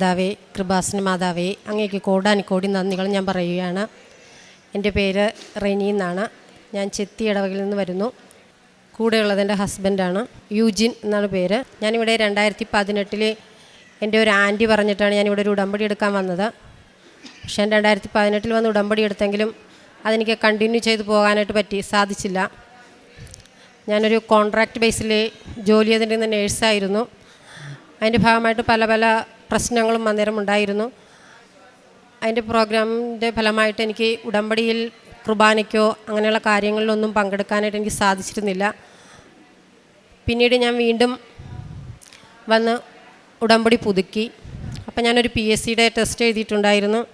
മാതാവേ കൃപാസന മാതാവേ അങ്ങേക്ക് കോടാനിക്കോടി നന്ദികൾ ഞാൻ പറയുകയാണ്. എന്റെ പേര് റെനി എന്നാണ്. ഞാൻ ചെത്തി ഇടവകയിൽ നിന്ന് വരുന്നു. കൂടെയുള്ളത് എന്റെ ഹസ്ബൻഡാണ്. യൂജിൻ എന്നാണ് പേര്. ഞാനിവിടെ രണ്ടായിരത്തി പതിനെട്ടിൽ എന്റെ ഒരു ആന്റി പറഞ്ഞിട്ടാണ് ഞാനിവിടെ ഒരു ഉടമ്പടി എടുക്കാൻ വന്നത്. പക്ഷേ ഞാൻ രണ്ടായിരത്തി പതിനെട്ടിൽ വന്ന് ഉടമ്പടി എടുത്തെങ്കിലും അതെനിക്ക് കണ്ടിന്യൂ ചെയ്ത് പോകാനായിട്ട് പറ്റി സാധിച്ചില്ല. ഞാനൊരു കോൺട്രാക്റ്റ് ബേസിൽ ജോലി ചെയ്തിരുന്ന നേഴ്സായിരുന്നു അതിന്റെ ഭാഗമായിട്ട് പല പല പ്രശ്നങ്ങളും അന്നേരം ഉണ്ടായിരുന്നു. അതിന്റെ പ്രോഗ്രാമിന്റെ ഫലമായിട്ട് എനിക്ക് ഉടമ്പടിയിൽ കുർബാനയ്ക്കോ അങ്ങനെയുള്ള കാര്യങ്ങളിലൊന്നും പങ്കെടുക്കാനായിട്ട് എനിക്ക് സാധിച്ചിരുന്നില്ല. പിന്നീട് ഞാൻ വീണ്ടും വന്ന് ഉടമ്പടി പുതുക്കി. അപ്പം ഞാനൊരു പി എസ് സിയുടെ ടെസ്റ്റ് എഴുതിയിട്ടുണ്ടായിരുന്നു.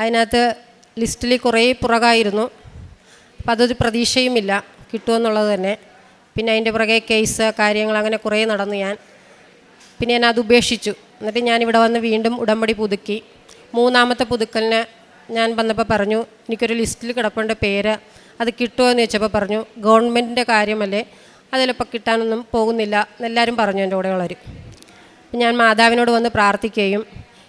അതിനകത്ത് ലിസ്റ്റിൽ കുറേ പുറകായിരുന്നു. അപ്പം അതൊരു പ്രതീക്ഷയുമില്ല. കിട്ടുമെന്നുള്ളത് തന്നെ. പിന്നെ അതിന്റെ പുറകെ കേസ് കാര്യങ്ങൾ അങ്ങനെ കുറേ നടന്നു ഞാൻ. പിന്നെ ഞാൻ അത് ഉപേക്ഷിച്ചു. എന്നിട്ട് ഞാനിവിടെ വന്ന് വീണ്ടും ഉടമ്പടി പുതുക്കി. മൂന്നാമത്തെ പുതുക്കലിന് ഞാൻ വന്നപ്പോൾ പറഞ്ഞു എനിക്കൊരു ലിസ്റ്റിൽ കിടപ്പേണ്ട പേര്. അത് കിട്ടുമോ എന്ന് ചോദിച്ചപ്പോൾ പറഞ്ഞു ഗവൺമെന്റിന്റെ കാര്യമല്ലേ? അതിലിപ്പോൾ കിട്ടാനൊന്നും പോകുന്നില്ല എന്നെല്ലാവരും പറഞ്ഞു എന്റെ കൂടെയുള്ളവർ. ഞാൻ മാതാവിനോട് വന്ന് പ്രാർത്ഥിക്കുകയും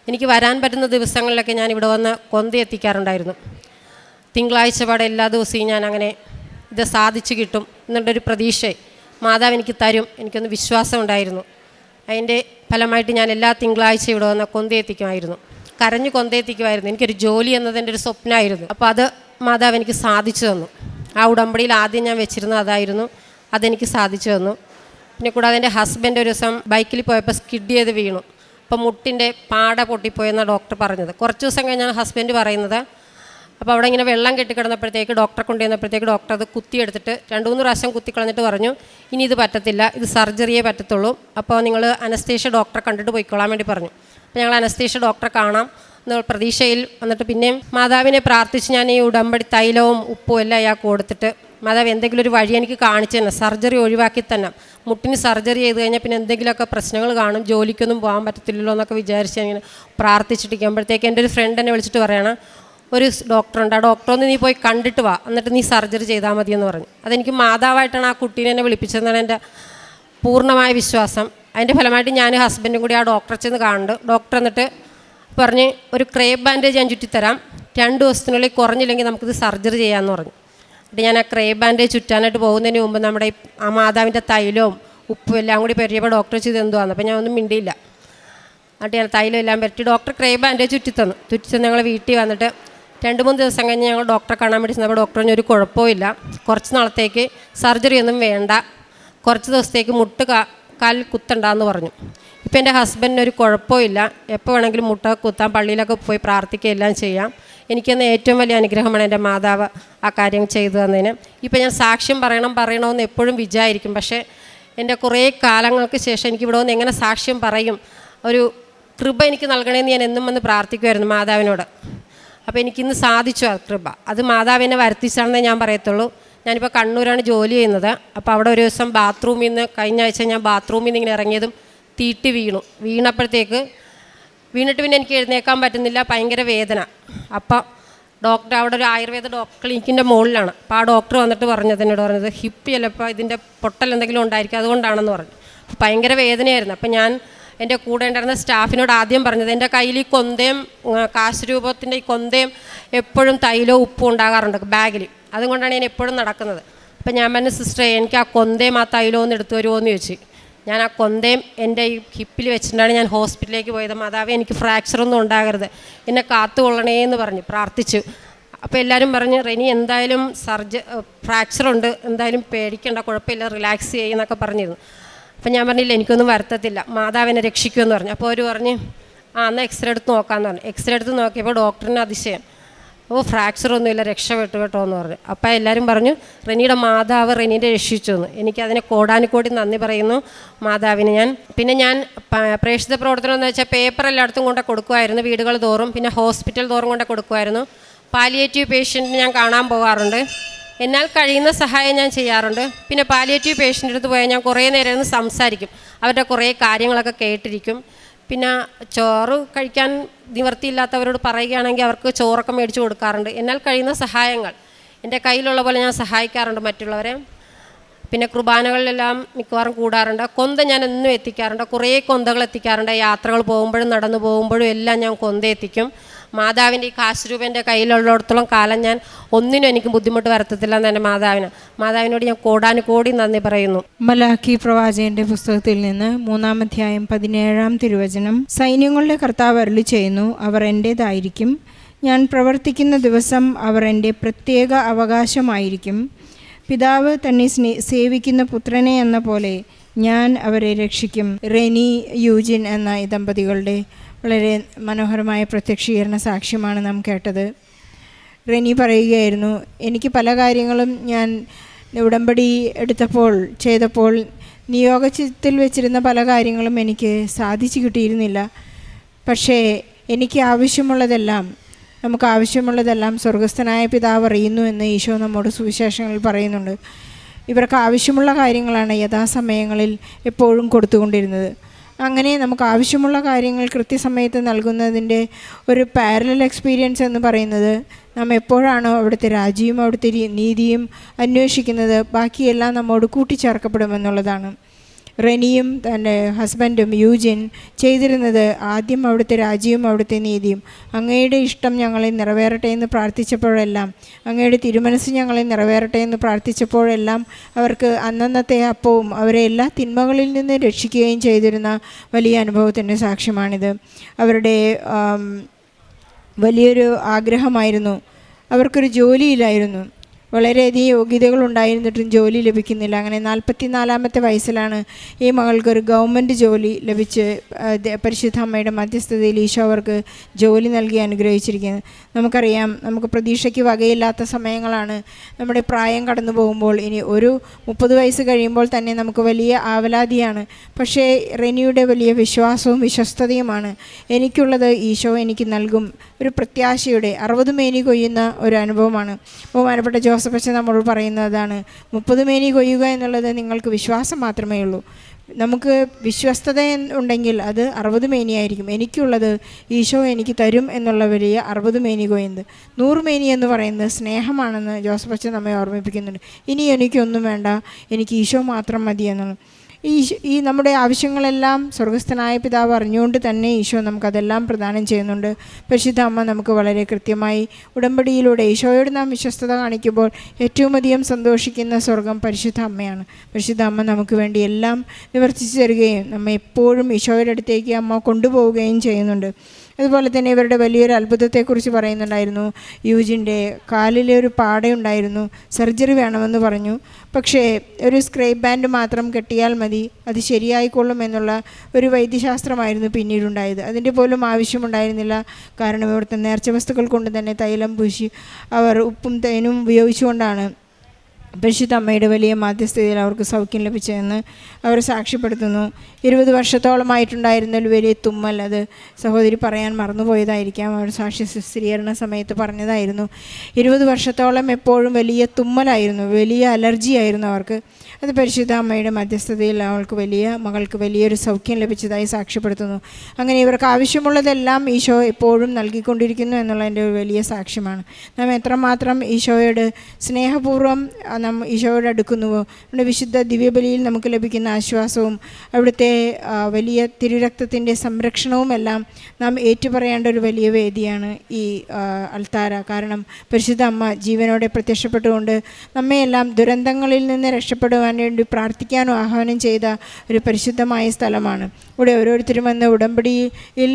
എനിക്ക് വരാൻ പറ്റുന്ന ദിവസങ്ങളിലൊക്കെ ഞാൻ ഇവിടെ വന്ന് കൊന്ത എത്തിക്കാറുണ്ടായിരുന്നു. തിങ്കളാഴ്ച പാടെ എല്ലാ ദിവസവും ഞാൻ അങ്ങനെ ഇത് സാധിച്ചു കിട്ടും എന്നുള്ളൊരു പ്രതീക്ഷ മാതാവ് എനിക്ക് തരും. എനിക്കൊന്ന് വിശ്വാസം ഉണ്ടായിരുന്നു. അതിന്റെ ഫലമായിട്ട് ഞാൻ എല്ലാ തിങ്കളാഴ്ച ഇവിടെ വന്ന് കൊന്തയെത്തിക്കുമായിരുന്നു കരഞ്ഞു കൊന്തയെത്തിക്കുമായിരുന്നു എനിക്കൊരു ജോലി എന്നതിന്റെ ഒരു സ്വപ്നമായിരുന്നു അപ്പോൾ അത് മാതാവ് എനിക്ക് സാധിച്ചു തന്നു. ആ ഉടമ്പടിയിൽ ആദ്യം ഞാൻ വെച്ചിരുന്നത് അതായിരുന്നു. അതെനിക്ക് സാധിച്ചു തന്നു. പിന്നെ കൂടാതെ എന്റെ ഹസ്ബൻഡ് ഒരു ദിവസം ബൈക്കിൽ പോയപ്പോൾ സ്കിഡ് ചെയ്ത് വീണു. അപ്പോൾ മുട്ടിന്റെ പാട പൊട്ടിപ്പോയെന്നാണ് ഡോക്ടർ പറഞ്ഞത്. കുറച്ച് ദിവസം കഴിഞ്ഞാണ് ഹസ്ബൻഡ് പറയുന്നത് അപ്പോൾ അവിടെ ഇങ്ങനെ വെള്ളം കെട്ടിക്കിടന്നപ്പോഴത്തേക്ക് ഡോക്ടറെ കൊണ്ടുവന്നപ്പോഴത്തേക്ക് ഡോക്ടർ അത് കുത്തിയെടുത്തിട്ട് രണ്ട് മൂന്ന് പ്രാവശ്യം കുത്തിക്കളഞ്ഞിട്ട് പറഞ്ഞു ഇനി ഇത് പറ്റത്തില്ല ഇത് സർജറിയേ പറ്റത്തുള്ളൂ. അപ്പോൾ നിങ്ങൾ അനസ്തേഷ്യ ഡോക്ടറെ കണ്ടിട്ട് പോയിക്കൊള്ളാൻ വേണ്ടി പറഞ്ഞു. അപ്പോൾ ഞങ്ങൾ അനസ്തേഷ്യ ഡോക്ടറെ കാണാം എന്നുള്ള പ്രതീക്ഷയിൽ വന്നിട്ട് പിന്നെയും മാതാവിനെ പ്രാർത്ഥിച്ച് ഞാൻ ഈ ഉടമ്പടി തൈലവും ഉപ്പും എല്ലാം അയാൾക്ക് കൊടുത്തിട്ട് മാതാവ് എന്തെങ്കിലും ഒരു വഴി എനിക്ക് കാണിച്ചു തന്നെ സർജറി ഒഴിവാക്കി തന്നെ മുട്ടിന് സർജറി ചെയ്ത് കഴിഞ്ഞാൽ പിന്നെ എന്തെങ്കിലുമൊക്കെ പ്രശ്നങ്ങൾ കാണും ജോലിക്കൊന്നും പോകാൻ പറ്റത്തില്ലല്ലോ എന്നൊക്കെ വിചാരിച്ച് ഞാൻ ഇങ്ങനെ പ്രാർത്ഥിച്ചിട്ടിരിക്കുമ്പോഴത്തേക്ക് എന്റെ ഒരു ഫ്രണ്ട് എന്നെ വിളിച്ചിട്ട് പറയണം ഒരു ഡോക്ടറുണ്ട്. ആ ഡോക്ടറൊന്ന് നീ പോയി കണ്ടിട്ട് വാ. എന്നിട്ട് നീ സർജറി ചെയ്താൽ മതി എന്ന് പറഞ്ഞു. അതെനിക്ക് മാതാവായിട്ടാണ് ആ കുട്ടീനെ എന്നെ വിളിപ്പിച്ചതെന്നാണ് എന്റെ പൂർണമായ വിശ്വാസം. അതിന്റെ ഫലമായിട്ട് ഞാൻ ഹസ്ബൻഡും കൂടി ആ ഡോക്ടറെ ചെന്ന് കാണുന്നുണ്ട്. ഡോക്ടർ എന്നിട്ട് പറഞ്ഞ് ഒരു ക്രേപ്പ് ബാൻഡേജ് ഞാൻ ചുറ്റിത്തരാം രണ്ട് ദിവസത്തിനുള്ളിൽ കുറഞ്ഞില്ലെങ്കിൽ നമുക്കിത് സർജറി ചെയ്യാമെന്ന് പറഞ്ഞു. എന്നിട്ട് ഞാൻ ആ ക്രേബ് ബാൻഡേജ് ചുറ്റാനായിട്ട് പോകുന്നതിന് മുമ്പ് നമ്മുടെ ആ മാതാവിന്റെ തൈലവും ഉപ്പും എല്ലാം കൂടി പെരിയപ്പോൾ ഡോക്ടർ ചെയ്ത് എന്തുവാന്ന്. അപ്പോൾ ഞാൻ ഒന്നും മിണ്ടിയില്ല. എന്നിട്ട് ഞാൻ തൈലം എല്ലാം പറ്റി ഡോക്ടർ ക്രേ ബാൻഡേജ് ചുറ്റിത്തന്നു. ചുറ്റിത്തന്ന് ഞങ്ങൾ വീട്ടിൽ വന്നിട്ട് രണ്ട് മൂന്ന് ദിവസം കഴിഞ്ഞ് ഞങ്ങൾ ഡോക്ടറെ കാണാൻ വേണ്ടി ചെന്നപ്പോൾ ഡോക്ടർ പറഞ്ഞു ഒരു കുഴപ്പമില്ല കുറച്ച് നാളത്തേക്ക് സർജറി ഒന്നും വേണ്ട. കുറച്ച് ദിവസത്തേക്ക് മുട്ട് കാ കാലിൽ കുത്തണ്ടെന്ന് പറഞ്ഞു. ഇപ്പം എന്റെ ഹസ്ബൻഡിന് ഒരു കുഴപ്പമില്ല എപ്പോൾ വേണമെങ്കിലും മുട്ട കുത്താം പള്ളിയിലൊക്കെ പോയി പ്രാർത്ഥിക്കുക എല്ലാം ചെയ്യാം. എനിക്കെന്ന് ഏറ്റവും വലിയ അനുഗ്രഹമാണ് എന്റെ മാതാവ് ആ കാര്യം ചെയ്തു തന്നതിന്. ഇപ്പം ഞാൻ സാക്ഷ്യം പറയണം പറയണമെന്ന് എപ്പോഴും വിചാരിക്കും. പക്ഷേ എന്റെ കുറേ കാലങ്ങൾക്ക് ശേഷം എനിക്ക് ഇവിടെ വന്ന് എങ്ങനെ സാക്ഷ്യം പറയും? ഒരു കൃപ എനിക്ക് നൽകണമെന്ന് ഞാൻ എന്നും വന്ന് പ്രാർത്ഥിക്കുമായിരുന്നു മാതാവിനോട്. അപ്പോൾ എനിക്കിന്ന് സാധിച്ചു ആ കൃപ. അത് മാതാവിനെ വരുത്തിച്ചാണെന്നേ ഞാൻ പറയത്തുള്ളൂ. ഞാനിപ്പോൾ കണ്ണൂരാണ് ജോലി ചെയ്യുന്നത്. അപ്പോൾ അവിടെ ഒരു ദിവസം ബാത്റൂമിൽ നിന്ന് കഴിഞ്ഞ ആഴ്ച ഞാൻ ബാത്റൂമിൽ നിന്ന് ഇങ്ങനെ ഇറങ്ങിയതും തീട്ടി വീണു. വീണപ്പോഴത്തേക്ക് വീണിട്ട് പിന്നെ എനിക്ക് എഴുന്നേക്കാൻ പറ്റുന്നില്ല. ഭയങ്കര വേദന. അപ്പം ഡോക്ടർ അവിടെ ഒരു ആയുർവേദ ഡോക്ടർ ക്ലിനിക്കിന്റെ മുകളിലാണ്. അപ്പോൾ ആ ഡോക്ടർ വന്നിട്ട് പറഞ്ഞത് എന്നോട് പറഞ്ഞത് ഹിപ്പ് ചിലപ്പോൾ ഇതിന്റെ പൊട്ടൽ എന്തെങ്കിലും ഉണ്ടായിരിക്കും അതുകൊണ്ടാണെന്ന് പറഞ്ഞു. ഭയങ്കര വേദനയായിരുന്നു. അപ്പം ഞാൻ എന്റെ കൂടെ ഉണ്ടായിരുന്ന സ്റ്റാഫിനോട് ആദ്യം പറഞ്ഞത് എന്റെ കയ്യിൽ ഈ കൊന്തയും കാശ് രൂപത്തിന്റെ ഈ കൊന്തയും എപ്പോഴും തൈലോ ഉപ്പും ഉണ്ടാകാറുണ്ട് ബാഗിൽ. അതുകൊണ്ടാണ് ഞാൻ എപ്പോഴും നടക്കുന്നത്. അപ്പം ഞാൻ പറഞ്ഞു സിസ്റ്ററെ എനിക്ക് ആ കൊന്തയും ആ തൈലോ ഒന്ന് എടുത്തു വരുമോ എന്ന് ചോദിച്ചു. ഞാൻ ആ കൊന്തയും എന്റെ ഈ ഹിപ്പിൽ വെച്ചിട്ടാണ് ഞാൻ ഹോസ്പിറ്റലിലേക്ക് പോയത്. മാതാവ് എനിക്ക് ഫ്രാക്ചറൊന്നും ഉണ്ടാകരുത്. എന്നെ കാത്തുകൊള്ളണേ എന്ന് പറഞ്ഞു പ്രാർത്ഥിച്ചു. അപ്പോൾ എല്ലാവരും പറഞ്ഞു റെനി എന്തായാലും സർജ ഫ്രാക്ചറുണ്ട് എന്തായാലും പേടിക്കേണ്ട കുഴപ്പമില്ല റിലാക്സ് ചെയ്യുന്നൊക്കെ പറഞ്ഞിരുന്നു. അപ്പം ഞാൻ പറഞ്ഞില്ല എനിക്കൊന്നും വരുത്തത്തില്ല. മാതാവിനെ രക്ഷിക്കുമെന്ന് പറഞ്ഞു. അപ്പോൾ അവർ പറഞ്ഞ് ആ എന്നാൽ എക്സ്റേ എടുത്ത് നോക്കാമെന്ന് പറഞ്ഞു. എക്സ്റേ എടുത്ത് നോക്കിയപ്പോൾ ഡോക്ടറിന് അതിശയം. ഓ ഫ്രാക്ചറൊന്നുമില്ല രക്ഷപ്പെട്ടു കേട്ടോ എന്ന് പറഞ്ഞു. അപ്പം എല്ലാവരും പറഞ്ഞു റെനിയുടെ മാതാവ് റെനീന്റെ രക്ഷിച്ചു എന്ന് എനിക്കതിനെ കോടാനുകോടി നന്ദി പറയുന്നു മാതാവിന് ഞാൻ. പിന്നെ ഞാൻ പ്രേക്ഷിത പ്രവർത്തനം എന്ന് വെച്ചാൽ പേപ്പർ എല്ലായിടത്തും കൊണ്ട് കൊടുക്കുമായിരുന്നു വീടുകൾ തോറും. പിന്നെ ഹോസ്പിറ്റൽ തോറും കൊണ്ട് കൊടുക്കുമായിരുന്നു പാലിയേറ്റീവ് പേഷ്യന്റിന് ഞാൻ കാണാൻ പോകാറുണ്ട് എന്നാൽ കഴിയുന്ന സഹായം ഞാൻ ചെയ്യാറുണ്ട്. പിന്നെ പാലിയേറ്റീവ് പേഷ്യന്റെ അടുത്ത് പോയാൽ ഞാൻ കുറേ നേരം ഒന്ന് സംസാരിക്കും. അവരുടെ കുറേ കാര്യങ്ങളൊക്കെ കേട്ടിരിക്കും. പിന്നെ ചോറ് കഴിക്കാൻ നിവർത്തിയില്ലാത്തവരോട് പറയുകയാണെങ്കിൽ അവർക്ക് ചോറൊക്കെ മേടിച്ച് കൊടുക്കാറുണ്ട്. എന്നാൽ കഴിയുന്ന സഹായങ്ങൾ. എന്റെ കയ്യിലുള്ള പോലെ ഞാൻ സഹായിക്കാറുണ്ട് മറ്റുള്ളവരെ. പിന്നെ കുർബാനകളിലെല്ലാം മിക്കവാറും കൂടാറുണ്ട്. കൊന്ത ഞാൻ എന്നും എത്തിക്കാറുണ്ട്. കുറേ കൊന്തകൾ എത്തിക്കാറുണ്ട്. യാത്രകൾ പോകുമ്പോഴും നടന്നു പോകുമ്പോഴും എല്ലാം ഞാൻ കൊന്ത എത്തിക്കും. മാതാവിന്റെ ഈ കാശുരൂപന്റെ കയ്യിലുള്ളിടത്തോളം കാലം ഞാൻ ഒന്നിനും എനിക്ക് ബുദ്ധിമുട്ട് വരുത്തത്തില്ല എന്ന് എന്റെ മാതാവിന്. മാതാവിനോട് ഞാൻ കോടാനുകോടി നന്ദി പറയുന്നു. മലാഖി പ്രവാചകന്റെ പുസ്തകത്തിൽ നിന്ന് മൂന്നാം അധ്യായം പതിനേഴാം തിരുവചനം സൈന്യങ്ങളുടെ കർത്താവ് അരുളി ചെയ്യുന്നു അവർ എന്റെതായിരിക്കും ഞാൻ പ്രവർത്തിക്കുന്ന ദിവസം അവർ എന്റെ പ്രത്യേക അവകാശമായിരിക്കും. പിതാവ് തന്നെ സ്നേ സേവിക്കുന്ന പുത്രനെ എന്ന പോലെ ഞാൻ അവരെ രക്ഷിക്കും. റെനി യൂജിൻ എന്ന ഈ ദമ്പതികളുടെ വളരെ മനോഹരമായ പ്രത്യക്ഷീകരണ സാക്ഷ്യമാണ് നാം കേട്ടത്. റെനി പറയുകയായിരുന്നു എനിക്ക് പല കാര്യങ്ങളും ഞാൻ ഉടമ്പടി എടുത്തപ്പോൾ ചെയ്തപ്പോൾ നിയോഗത്തിൽ വെച്ചിരുന്ന പല കാര്യങ്ങളും എനിക്ക് സാധിച്ചു കിട്ടിയിരുന്നില്ല. പക്ഷേ എനിക്ക് ആവശ്യമുള്ളതെല്ലാം നമുക്ക് ആവശ്യമുള്ളതെല്ലാം സ്വർഗസ്ഥനായ പിതാവ് അറിയുന്നു എന്ന് ഈശോ നമ്മോട് സുവിശേഷങ്ങളിൽ പറയുന്നുണ്ട്. ഇവർക്ക് ആവശ്യമുള്ള കാര്യങ്ങളാണ് യഥാസമയങ്ങളിൽ എപ്പോഴും കൊടുത്തുകൊണ്ടിരുന്നത്. അങ്ങനെ നമുക്ക് ആവശ്യമുള്ള കാര്യങ്ങൾ കൃത്യസമയത്ത് നൽകുന്നതിന്റെ ഒരു പാരലൽ എക്സ്പീരിയൻസ് എന്ന് പറയുന്നത് നാം എപ്പോഴാണോ അവിടുത്തെ രാജ്യവും അവിടുത്തെ നീതിയും അന്വേഷിക്കുന്നത് ബാക്കിയെല്ലാം നമ്മോട് കൂട്ടിച്ചേർക്കപ്പെടുമെന്നുള്ളതാണ്. റെനിയും തന്റെ ഹസ്ബൻഡും യൂജിൻ ചെയ്തിരുന്നത് ആദ്യം അവിടുത്തെ രാജ്യവും അവിടുത്തെ നീതിയും. അങ്ങയുടെ ഇഷ്ടം ഞങ്ങളെ നിറവേറട്ടെ എന്ന് പ്രാർത്ഥിച്ചപ്പോഴെല്ലാം അങ്ങയുടെ തിരുമനസ് ഞങ്ങളെ നിറവേറട്ടെ എന്ന് പ്രാർത്ഥിച്ചപ്പോഴെല്ലാം അവർക്ക് അന്നന്നത്തെ അപ്പവും അവരെ എല്ലാ തിന്മകളിൽ നിന്ന് രക്ഷിക്കുകയും ചെയ്തിരുന്ന വലിയ അനുഭവത്തിന്റെ സാക്ഷ്യമാണിത്. അവരുടെ വലിയൊരു ആഗ്രഹമായിരുന്നു. അവർക്കൊരു ജോലിയില്ലായിരുന്നു. വളരെയധികം യോഗ്യതകൾ ഉണ്ടായിരുന്നിട്ടും ജോലി ലഭിക്കുന്നില്ല. അങ്ങനെ നാൽപ്പത്തി നാലാമത്തെ വയസ്സിലാണ് ഈ മകൾക്കൊരു ഗവൺമെന്റ് ജോലി ലഭിച്ച് പരിശുദ്ധ അമ്മയുടെ മധ്യസ്ഥതയിൽ ഈശോ അവർക്ക് ജോലി നൽകി അനുഗ്രഹിച്ചിരിക്കുന്നത് നമുക്കറിയാം നമുക്ക് പ്രതീക്ഷയ്ക്ക് വകയില്ലാത്ത സമയങ്ങളാണ് നമ്മുടെ പ്രായം കടന്നു പോകുമ്പോൾ. ഇനി ഒരു മുപ്പത് വയസ്സ് കഴിയുമ്പോൾ തന്നെ നമുക്ക് വലിയ ആവലാതിയാണ്. പക്ഷേ റെനിയുടെ വലിയ വിശ്വാസവും വിശ്വസ്തതയുമാണ്. എനിക്കുള്ളത് ഈശോ എനിക്ക് നൽകും. ഒരു പ്രത്യാശയുടെ അറുപത് മേനി കൊയ്യുന്ന ഒരു അനുഭവമാണ്. ബഹുമാനപ്പെട്ട ജോസഫ് അച്ഛൻ നമ്മളോട് പറയുന്നതാണ് മുപ്പത് മേനി കൊയ്യുക എന്നുള്ളത് നിങ്ങൾക്ക് വിശ്വാസം മാത്രമേ ഉള്ളൂ. നമുക്ക് വിശ്വസ്തത ഉണ്ടെങ്കിൽ അത് അറുപത് മേനിയായിരിക്കും എനിക്കുള്ളത് ഈശോ എനിക്ക് തരും എന്നുള്ള വലിയ അറുപത് മേനി കൊയ്യുന്നത്. നൂറ് മേനി എന്ന് പറയുന്നത് സ്നേഹമാണെന്ന് ജോസഫ് അച്ഛൻ നമ്മെ ഓർമ്മിപ്പിക്കുന്നുണ്ട്. ഇനി എനിക്കൊന്നും വേണ്ട. എനിക്ക് ഈശോ മാത്രം മതി എന്നുള്ളത്. ഈ ഈ നമ്മുടെ ആവശ്യങ്ങളെല്ലാം സ്വർഗസ്ഥനായ പിതാവ് അറിഞ്ഞുകൊണ്ട് തന്നെ ഈശോ നമുക്കതെല്ലാം പ്രദാനം ചെയ്യുന്നുണ്ട്. പരിശുദ്ധ അമ്മ നമുക്ക് വളരെ കൃത്യമായി ഉടമ്പടിയിലൂടെ ഈശോയോട് നാം വിശ്വസ്തത കാണിക്കുമ്പോൾ ഏറ്റവും അധികം സന്തോഷിക്കുന്ന സ്വർഗം പരിശുദ്ധ അമ്മയാണ്. പരിശുദ്ധ അമ്മ നമുക്ക് വേണ്ടി എല്ലാം നിവർത്തിച്ചു തരികയും നമ്മെ എപ്പോഴും ഈശോയുടെ അടുത്തേക്ക് അമ്മ കൊണ്ടുപോവുകയും ചെയ്യുന്നുണ്ട്. അതുപോലെ തന്നെ ഇവരുടെ വലിയൊരു അത്ഭുതത്തെക്കുറിച്ച് പറയുന്നുണ്ടായിരുന്നു. യൂജിന്റെ കാലിലെ ഒരു പാടയുണ്ടായിരുന്നു. സർജറി വേണമെന്ന് പറഞ്ഞു. പക്ഷേ ഒരു സ്ക്രേപ്പ് ബാൻഡ് മാത്രം കെട്ടിയാൽ മതി. അത് ശരിയായിക്കൊള്ളും എന്നുള്ള ഒരു വൈദ്യശാസ്ത്രമായിരുന്നു പിന്നീടുണ്ടായത്. അതിന്റെ പോലും ആവശ്യമുണ്ടായിരുന്നില്ല. കാരണം ഇവിടുത്തെ നേർച്ച വസ്തുക്കൾ കൊണ്ട് തന്നെ തൈലം പൂശി അവർ ഉപ്പും തേനും ഉപയോഗിച്ചുകൊണ്ടാണ് പരിശുദ്ധ അമ്മയുടെ വലിയ മാധ്യസ്ഥതയിൽ അവർക്ക് സൗഖ്യം ലഭിച്ചതെന്ന് അവർ സാക്ഷ്യപ്പെടുത്തുന്നു. ഇരുപത് വർഷത്തോളമായിട്ടുണ്ടായിരുന്ന ഒരു വലിയ തുമ്മൽ അത് സഹോദരി പറയാൻ മറന്നുപോയതായിരിക്കാം. അവർ സാക്ഷ്യ സ്ഥിരീകരണ സമയത്ത് പറഞ്ഞതായിരുന്നു. ഇരുപത് വർഷത്തോളം എപ്പോഴും വലിയ തുമ്മലായിരുന്നു വലിയ അലർജി ആയിരുന്നു അവർക്ക്. അത് പരിശുദ്ധ അമ്മയുടെ മധ്യസ്ഥതയിൽ അവൾക്ക് വലിയ മകൾക്ക് വലിയൊരു സൗഖ്യം ലഭിച്ചതായി സാക്ഷ്യപ്പെടുത്തുന്നു. അങ്ങനെ ഇവർക്ക് ആവശ്യമുള്ളതെല്ലാം ഈശോ എപ്പോഴും നൽകിക്കൊണ്ടിരിക്കുന്നു എന്നുള്ളതിന്റെ ഒരു വലിയ സാക്ഷ്യമാണ്. നാം എത്രമാത്രം ഈശോയോട് സ്നേഹപൂർവം നാം ഈശോയോട് അടുക്കുന്നുവോ നമ്മുടെ വിശുദ്ധ ദിവ്യബലിയിൽ നമുക്ക് ലഭിക്കുന്ന ആശ്വാസവും അവിടുത്തെ വലിയ തിരുരക്തത്തിന്റെ സംരക്ഷണവും എല്ലാം നാം ഏറ്റുപറയേണ്ട ഒരു വലിയ വേദിയാണ് ഈ അൾത്താര കാരണം പരിശുദ്ധ അമ്മ ജീവനോടെ പ്രത്യക്ഷപ്പെട്ടുകൊണ്ട് നമ്മയെല്ലാം ദുരന്തങ്ങളിൽ നിന്ന് രക്ഷപ്പെടുവാൻ വേണ്ടി പ്രാർത്ഥിക്കാനും ആഹ്വാനം ചെയ്ത ഒരു പരിശുദ്ധമായ സ്ഥലമാണ്. ഇവിടെ ഓരോരുത്തരും വന്ന് ഉടമ്പടിയിൽ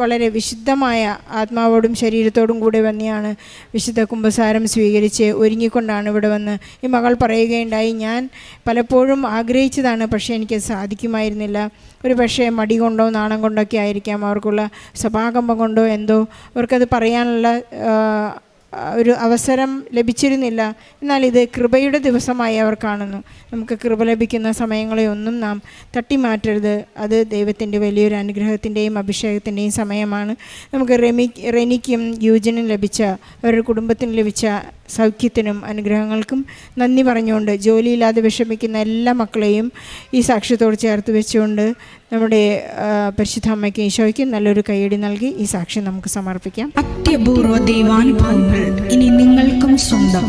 വളരെ വിശുദ്ധമായ ആത്മാവോടും ശരീരത്തോടും കൂടെ വന്നെയാണ് വിശുദ്ധ കുംഭസാരം സ്വീകരിച്ച് ഒരുങ്ങിക്കൊണ്ടാണ് ഇവിടെ വന്ന് ഈ മകൾ പറയുകയുണ്ടായി ഞാൻ പലപ്പോഴും ആഗ്രഹിച്ചതാണ് പക്ഷേ എനിക്ക് സാധിക്കുമായിരുന്നില്ല. ഒരു പക്ഷേ മടി കൊണ്ടോ നാണം കൊണ്ടൊക്കെ ആയിരിക്കാം അവർക്കുള്ള സഭാകമ്പം കൊണ്ടോ എന്തോ അവർക്കത് പറയാനുള്ള ഒരു അവസരം ലഭിച്ചിരുന്നില്ല. എന്നാൽ ഇത് കൃപയുടെ ദിവസമായി അവർ കാണുന്നു. നമുക്ക് കൃപ ലഭിക്കുന്ന സമയങ്ങളെ ഒന്നും നാം തട്ടിമാറ്റരുത്. അത് ദൈവത്തിന്റെ വലിയൊരു അനുഗ്രഹത്തിന്റെയും അഭിഷേകത്തിന്റെയും സമയമാണ്. നമുക്ക് റെമി റെനിക്കും യൂജനും ലഭിച്ച അവരുടെ കുടുംബത്തിന് ലഭിച്ച സൗഖ്യത്തിനും അനുഗ്രഹങ്ങൾക്കും നന്ദി പറഞ്ഞുകൊണ്ട് ജോലിയില്ലാതെ വിഷമിക്കുന്ന എല്ലാ മക്കളെയും ഈ സാക്ഷ്യത്തോട് ചേർത്ത് വെച്ചുകൊണ്ട് നമ്മുടെ പരിശുദ്ധ അമ്മയ്ക്ക് ഈശോയ്ക്കും നല്ലൊരു കൈയടി നൽകി ഈ സാക്ഷ്യം നമുക്ക് സമർപ്പിക്കാം. അത്യപൂർവ ദൈവാനുഭവങ്ങൾ ഇനി നിങ്ങൾക്കും സ്വന്തം.